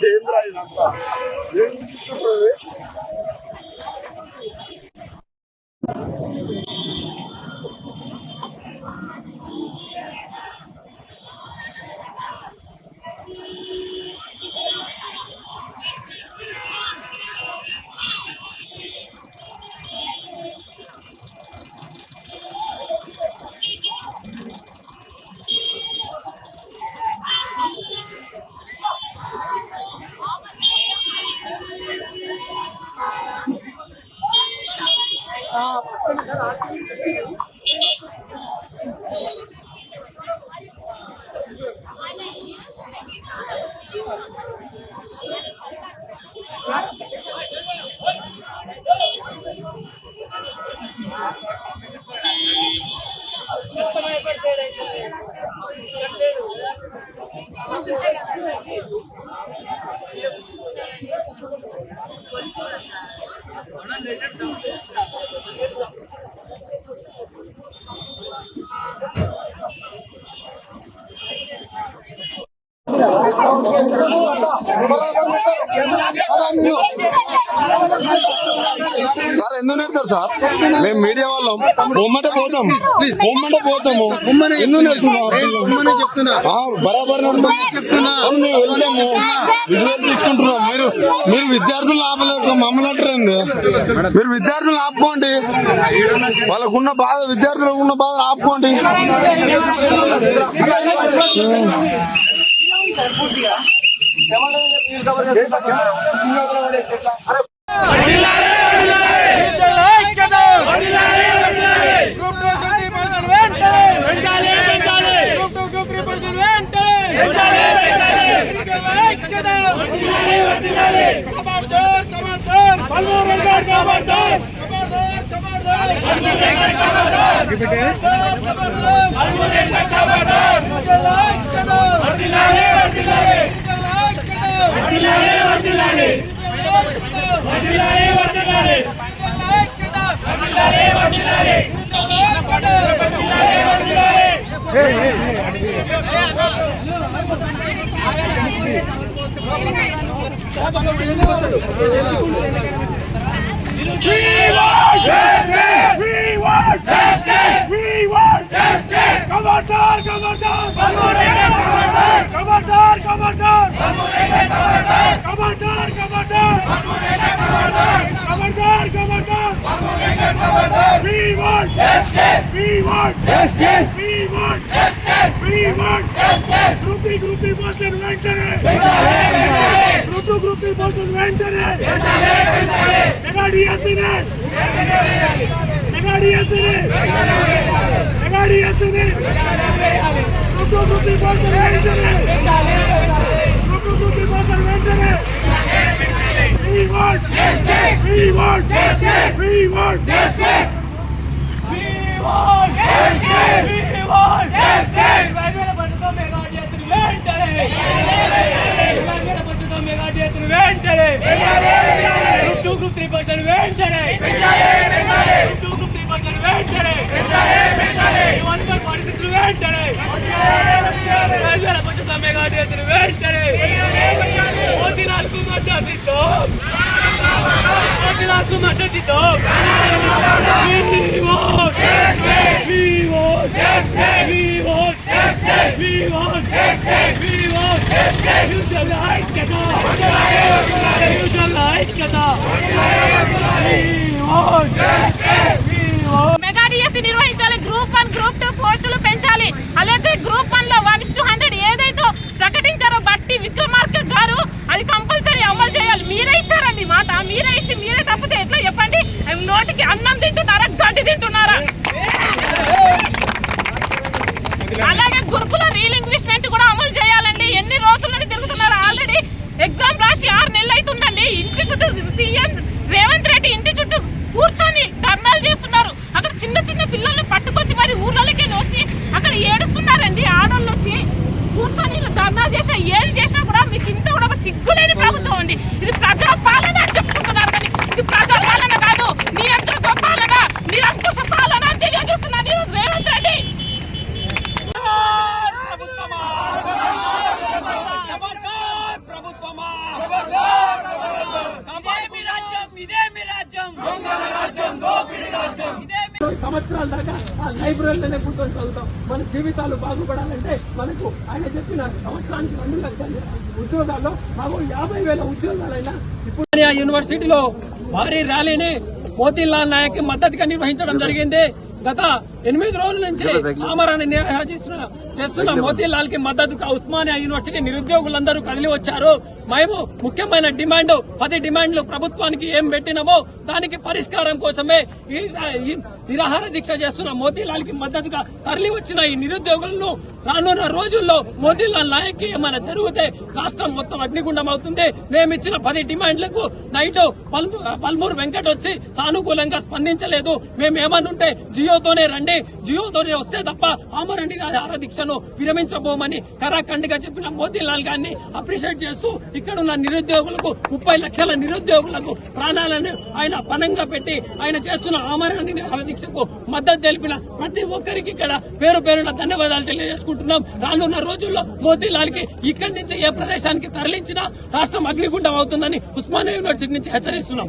Entra en la... Thank you. ఎందుకు నేర్తారు sir? మేము media వాళ్ళం. బొమ్మంటే పోతాం. బొమ్మంటే పోతాము. ఎందుకు నేర్చుకున్నాం చెప్తున్నా? ఆ, బరాబర్. చెప్తున్నా. అవును, మేము వెళ్తాము. విజువల్ తీసుకుంటున్నాం. మీరు మీరు విద్యార్థులు ఆపలేక మమ్మల్ని అంటారండి మీరు విద్యార్థులు ఆపుకోండి. వాళ్ళకున్న బాధ విద్యార్థులకు ఉన్న బాధ ఆపుకోండి. Group two group three percent వెంటనే group two group three percent వెంటనే ఐక్యత ఖబర్దార్ ఖబర్దార్ పల్మూరు రెడ్డి ఖబర్దార్ ఖబర్దార్ ఖబర్దార్ ఖబర్దార్ ఖబర్దార్ Palamuru Commander, commander, commander, commander, commander, commander, commander, commander, commander, commander, commander, commander, we want justice we want justice we want justice we want justice grupi grupi muslim ventare! Beta hai beta hai grupi grupi muslim ventare! Beta hai beta hai negadi asine! Negadi asine! Negadi asine వెంటనే group group person వెంటనే We want justice! We want justice! We want justice! We want justice! We want justice! Telangana పట్టుకో mega చేతులు వెంటనే తెలంగాణ పట్టుకో mega చేతులు వెంటనే group two group three percent వెంటనే group two group three percent వెంటనే one point పరిస్థితులు వెంటనే తెలంగాణ పట్టుకో మెగా చేతులు వెంటనే మోదీ నాలుగు మద్దతుతో మోదీ నాలుగు మద్దతుతో We want justice! We want justice! We want justice! We want justice! యుద్ధం ఐక్యత యుద్ధం ఐక్యత We want justice! We want mega DSC నిర్వహించాలి గ్రూప్ వన్ గ్రూప్ టూ ఉంది అలాగే గ్రూప్ వన్లో వన్ టు హండ్రెడ్ ఏదైతే ప్రకటించారో బట్టి విక్రమార్క గారు అది కంపల్సరీ అమలు చేయాలి. మీరే ఇచ్చారండి మాట? మీరే ఇచ్చి మీరే తప్పితే ఎట్లా చెప్పండి? నోటికి అన్నం తింటున్నారా? గడ్డి తింటున్నారా? అలాగే గురుకుల రీలింగ్విస్ట్మెంట్ కూడా అమలు చేయాలండి. ఎన్ని రోజులు తిరుగుతున్నారు? ఆల్రెడీ ఎగ్జామ్ రాసి ఆరు నెలలు అవుతుందండి. ఇంటి చుట్టూ సీఎం రేవంత్ రెడ్డి ఇంటి చుట్టూ కూర్చొని ధర్నాలు చేస్తున్నారు అక్కడ చిన్న చిన్న పిల్లల్ని పట్టుకొచ్చి మరి ఊర్లలోకి వచ్చి అక్కడ ఏడుస్తున్నారండి ఆడోళ్ళు వచ్చి కూర్చొని ఇలా ధర్నా చేసినా ఏది చేసినా కూడా మీకు ఇంత కూడా ఒక సిగ్గులేని ప్రభుత్వం అండి ఇది ప్రజా పాలన అని చెప్పుకుంటున్నారు కానీ ఇది ప్రజా పాలన కాదు నియంత్రిత పాలన నిరంకుశ పాలన అని తెలియజేస్తున్నారు ఈరోజు రేవంత్ రెడ్డి ప్రభుత్వమా ఖబర్దార్ ప్రభుత్వమా ఖబర్దార్ సంవత్సరాల దాకా ఆ లైబ్రరీలోనే కూర్చొని చదువుతాం. మన జీవితాలు బాగుపడాలంటే మనకు ఆయన చెప్పిన సంవత్సరానికి రెండు లక్షల. ఉద్యోగాల్లో మాకు యాభై వేల ఉద్యోగాలైనా ఇప్పుడు యూనివర్సిటీలో భారీ ర్యాలీని మోతీలాల్ నాయక్ మద్దతుగా నిర్వహించడం జరిగింది. గత ఎనిమిది రోజుల నుంచి ఆమరాన్ని నిర్వహిస్తున్న చేస్తున్న మోతీలాల్కి మద్దతుగా ఉస్మానియా యూనివర్సిటీ నిరుద్యోగులందరూ కదిలి వచ్చారు. మేము ముఖ్యమైన డిమాండ్ పది డిమాండ్లు ప్రభుత్వానికి ఏం పెట్టినామో దానికి పరిష్కారం కోసమే నిరాహార దీక్ష చేస్తున్న మోతీలాల్కి మద్దతుగా తరలి వచ్చిన ఈ నిరుద్యోగులను రానున్న రోజుల్లో మోతీలాల్ నాయక్కి ఏమైనా జరిగితే రాష్ట్రం మొత్తం అగ్నిగుండం అవుతుంది. మేము ఇచ్చిన పది డిమాండ్లకు నైట్ పల్ము- పల్మూరు వెంకట్ వచ్చి సానుకూలంగా స్పందించలేదు. మేము ఏమనుంటే జియోతోనే రండి. జియోతోనే వస్తే తప్ప ఆమరండి నిరాహార దీక్షను విరమించబోమని కరాఖండిగా చెప్పిన మోతీలాల్ గారిని అప్రిషియేట్ చేస్తూ ఇక్కడ ఉన్న నిరుద్యోగులకు ముప్పై లక్షల నిరుద్యోగులకు ప్రాణాలను ఆయన పనంగా పెట్టి ఆయన చేస్తున్న ఆమరణి నిరాహార దీక్షకు మద్దతు తెలిపిన ప్రతి ఒక్కరికి ఇక్కడ పేరు పేరున ధన్యవాదాలు తెలియజేసుకుంటున్నాం. రానున్న రోజుల్లో మోతీలాల్కి ఇక్కడి నుంచి ఏ ప్రదేశానికి తరలించినా రాష్ట్రం అగ్నిగుండం అవుతుందని ఉస్మానియా యూనివర్సిటీ నుంచి హెచ్చరిస్తున్నాం.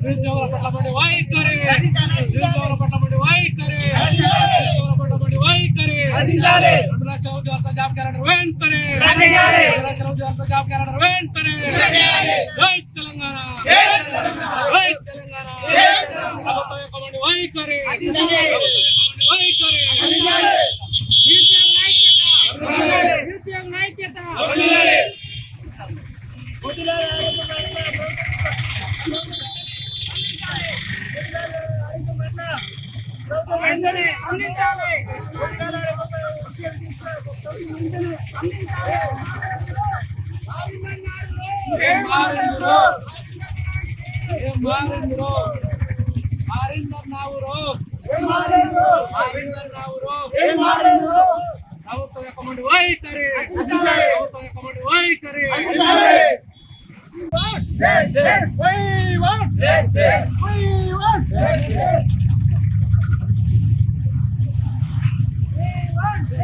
నిరుద్యోగుల పట్ల పడి వైఖరి నిరుద్యోగుల పట్ల పడి వైఖరి నిరుద్యోగుల పట్ల పడి క్యాలెండర్ వెంటనే వెంటనే తెలంగాణ వైఖరి ప్రభుత్వం Yes, yes. We want. Yes, yes. We want. Yes, yes.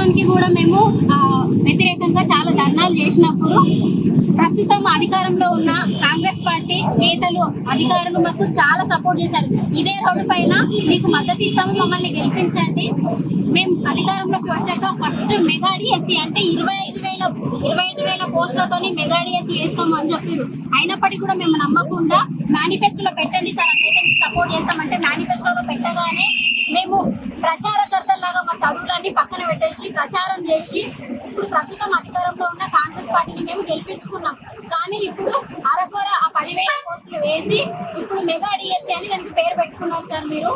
ప్రభుత్వానికి కూడా మేము వ్యతిరేకంగా చాలా ధర్నాలు చేసినప్పుడు ప్రస్తుతం అధికారంలో ఉన్న కాంగ్రెస్ పార్టీ నేతలు అధికారులు మాకు చాలా సపోర్ట్ చేశారు. ఇదే రోడ్డు పైన మీకు మద్దతు ఇస్తాము మమ్మల్ని గెలిపించండి. మేము అధికారంలోకి వచ్చాక ఫస్ట్ మెగాడిఎస్సీ అంటే ఇరవై ఐదు వేల ఇరవై ఐదు వేల పోస్టులతోనే మెగా డిఎస్సీ అని చెప్పారు. అయినప్పటికీ కూడా మేము నమ్మకుండా మేనిఫెస్టోలో పెట్టండి సార్ అదైతే మీకు సపోర్ట్ చేస్తామంటే మేనిఫెస్టోలో పెట్టగానే మేము ప్రచారకర్తలు ప్రచారం చేసి ఇప్పుడు ప్రస్తుతం అధికారంలో ఉన్న కాంగ్రెస్ పార్టీని మేము గెలిపించుకున్నాం. కానీ ఇప్పుడు అరకొర ఆ పదివేల పోస్టులు వేసి ఇప్పుడు మెగా డిఎస్సీ అని దానికి పేరు పెట్టుకున్నారు సార్ మీరు.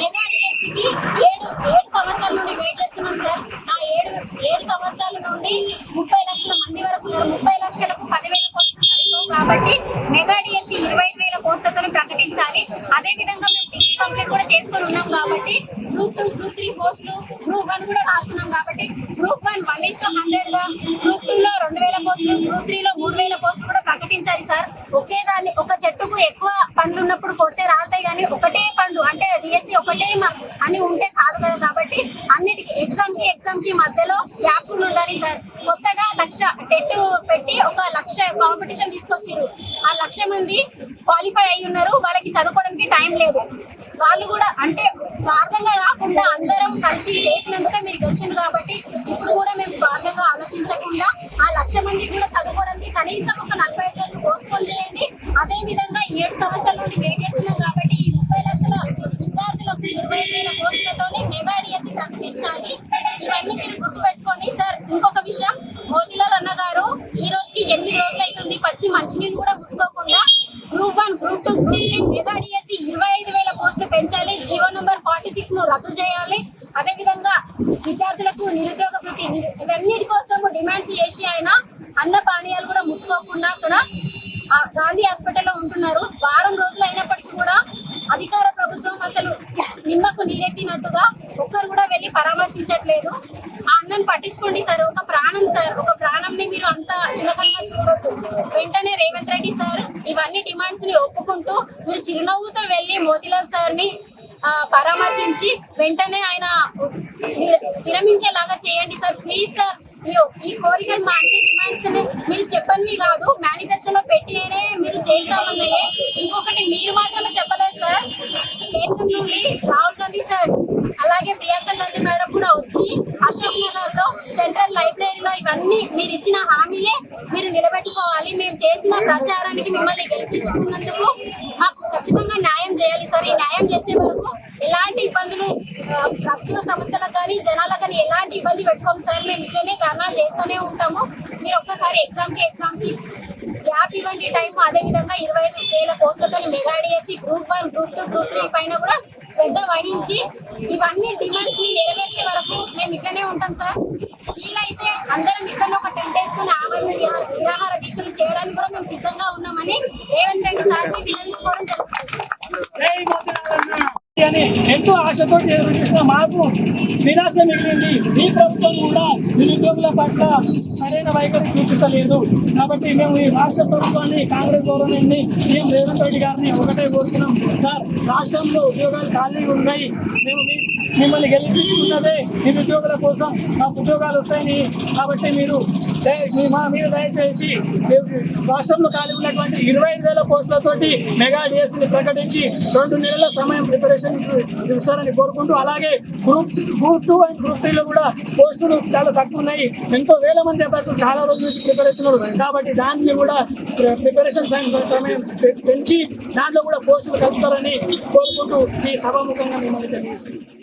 మెగా డిఎస్సీకి ఏడు ఏడు సంవత్సరాల నుండి వెయిట్ చేస్తున్నాం సార్. ఆ ఏడు ఏడు సంవత్సరాల నుండి ముప్పై లక్షల మంది వరకు ఉన్నారు. ముప్పై లక్షలకు పదివేల పోస్టులు సరిపోవు కాబట్టి మెగా డిఎస్సీ ఇరవై ఐదు వేల పోస్టులతో ప్రకటించాలి. అదే విధంగా మేము డిగ్రీ కంప్లీట్ కూడా చేసుకొని ఉన్నాం కాబట్టి గ్రూప్ టూ గ్రూప్ త్రీ పోస్టులు గ్రూప్ వన్ కూడా రాస్తున్నాం కాబట్టి గ్రూప్ వన్ వన్ ఇస్ హండ్రెడ్గా గ్రూప్ టూ లో రెండు వేల పోస్టులు గ్రూప్ త్రీ లో మూడు వేల పోస్టులు కూడా ప్రకటించాలి సార్. ఒకే దాన్ని ఒక చెట్టుకు ఎక్కువ పండ్లు ఉన్నప్పుడు కొడితే రాలతాయి కానీ ఒకటే పండు అంటే డిఎస్సి ఒకటే మ- అని ఉంటే కాదు కదా కాబట్టి అన్నిటికీ ఎగ్జామ్కి ఎగ్జామ్కి మధ్యలో గ్యాప్లు ఉండాలి సార్. కొత్తగా లక్ష టెట్ పెట్టి ఒక లక్ష కాంపిటీషన్ తీసుకొచ్చారు ఆ లక్ష మంది క్వాలిఫై అయి ఉన్నారు వాళ్ళకి చదువుకోవడానికి టైం లేదు. వాళ్ళు కూడా అంటే స్వార్థంగా కాకుండా అందరం కలిసి చేసినందుకే మీరు గెలిచింది కాబట్టి ఇప్పుడు కూడా మేము స్వార్థంగా ఆలోచించకుండా ఆ లక్ష మంది కూడా చదువుకోవడానికి కనీసం ఒక నలభై ఐదు రోజులు పోస్ట్పోన్ చేయండి. అదే విధంగా ఏడు సంవత్సరాల నుండి వెయిట్ చేస్తున్నాం కాబట్టి ఈ ముప్పై లక్షల విద్యార్థులకు ఇరవై ఐదు వేల పోస్టులతోనే మెగా డిఎస్సి ఇవన్నీ మీరు గుర్తుపెట్టుకోండి సార్ ఇంకొక విషయం మోతీలాల్ అన్న గారు ఈ రోజుకి ఎనిమిది రోజులు అవుతుంది పెంచాలి జీవో నంబర్ ఫార్టీ సిక్స్ను రద్దు చేయాలి అదే విధంగా విద్యార్థులకు నిరుద్యోగ వృత్తి నిరు- ఇవన్నిటి కోసం డిమాండ్స్ చేసి ఆయన అన్న పానీయాలు కూడా ముట్టుకోకుండా అక్కడ ఆ గాంధీ హాస్పిటల్లో ఉంటున్నారు వారం రోజులు అయినప్పటికీ కూడా అధికార ప్రభుత్వం అసలు వరకు నీరెత్తినట్టుగా ఒక్కరు కూడా వెళ్ళి పరామర్శించట్లేదు. ఆ అన్నను పట్టించుకోండి సార్. ఒక ప్రాణం సార్. ఒక ప్రాణంని మీరు అంత చులకనగా చూడొద్దు. వెంటనే రేవంత్ రెడ్డి సార్ ఇవన్నీ డిమాండ్స్ని ఒప్పుకుంటూ మీరు చిరునవ్వుతో వెళ్ళి మోతిలాల్ సార్ని పరామర్శించి వెంటనే ఆయన విరమించేలాగా చేయండి సార్. ప్లీజ్ సార్ ఈ- ఈ కోరికలు మా అన్ని డిమాండ్స్ మీరు చెప్పండి కాదు. మేనిఫెస్టోలో పెట్టినే మీరు చేస్తామన్నదే ఇంకొకటి మీరు మాత్రమే చెప్పలేదు సార్ కేంద్రం నుండి రాహుల్ గాంధీ సార్ అలాగే ప్రియాంక గాంధీ మేడం కూడా వచ్చి అశోక్ నగర్లో సెంట్రల్ లైబ్రరీలో ఇవన్నీ మీరు ఇచ్చిన హామీలే మీరు నిలబెట్టుకోవాలి. మేము చేసిన ప్రచారానికి మిమ్మల్ని గెలిపించుకున్నందుకు మాకు ఖచ్చితంగా న్యాయం చేయాలి సార్. ఈ న్యాయం చేసే వరకు ఎలాంటి ఇబ్బందులు ప్రభుత్వ సంస్థలకు కానీ జనాలకు కానీ ఎలాంటి ఇబ్బంది పెట్టుకోము సార్. మేము ఇట్లనే ధర్నాలు చేస్తూనే ఉంటాము. మీరు ఒక్కసారి ఎగ్జామ్కి ఎగ్జామ్కి గ్యాప్ ఇవ్వండి. టైం అదే విధంగా ఇరవై ఐదు వేల పోస్టులతో mega DSC group one group two group three పైన కూడా శ్రద్ధ వహించి ఇవన్నీ డిమాండ్స్ని నెరవేర్చే వరకు మేము ఇట్లనే ఉంటాం సార్. వీలైతే అందరం ఇక్కడ ఒక టెంట్ వేసుకుని ఆవరణ నిరా- నిరాహార దీక్షలు చేయడానికి కూడా మేము సిద్ధంగా ఉన్నామని రేవంత్ రెడ్డి సార్ వినరించుకోవడం జరుగుతుంది. ఎంతో ఆశతో ఎదురు చూసిన మాకు నిరాశ మిగిలింది. ఈ ప్రభుత్వం కూడా నిరుద్యోగుల పట్ల సరైన వైఖరి చూపించలేదు. కాబట్టి మేము ఈ రాష్ట్ర ప్రభుత్వాన్ని కాంగ్రెస్ గవర్నమెంట్ని మేము రేవంత్ రెడ్డి గారిని ఒకటే కోరుతున్నాం. సార్ రాష్ట్రంలో ఉద్యోగాలు ఖాళీగా ఉన్నాయి. మేము మీ- మిమ్మల్ని గెలిపించుకున్నదే నిరుద్యోగుల కోసం మాకు ఉద్యోగాలు వస్తాయని. కాబట్టి మీరు మా మీద దయచేసి రాష్ట్రంలో ఖాళీ ఉన్నటువంటి ఇరవై ఐదు వేల పోస్టులతోటి మెగా డిఎస్ని ప్రకటించి రెండు నెలల సమయం ప్రిపరేషన్ ఇస్తారని కోరుకుంటూ అలాగే group group two and group త్రీలో కూడా పోస్టులు చాలా తక్కువ ఉన్నాయి. ఎంతో వేల మంది అభ్యర్థులు చాలా రోజుల నుంచి ప్రిపేర్ అవుతున్నారు. కాబట్టి దాన్ని కూడా ప్రిపరేషన్ సమయం పెంచి దాంట్లో కూడా పోస్టులు కలుపుతారని కోరుకుంటూ ఈ సభాముఖంగా మిమ్మల్ని తెలియజేస్తున్నాను.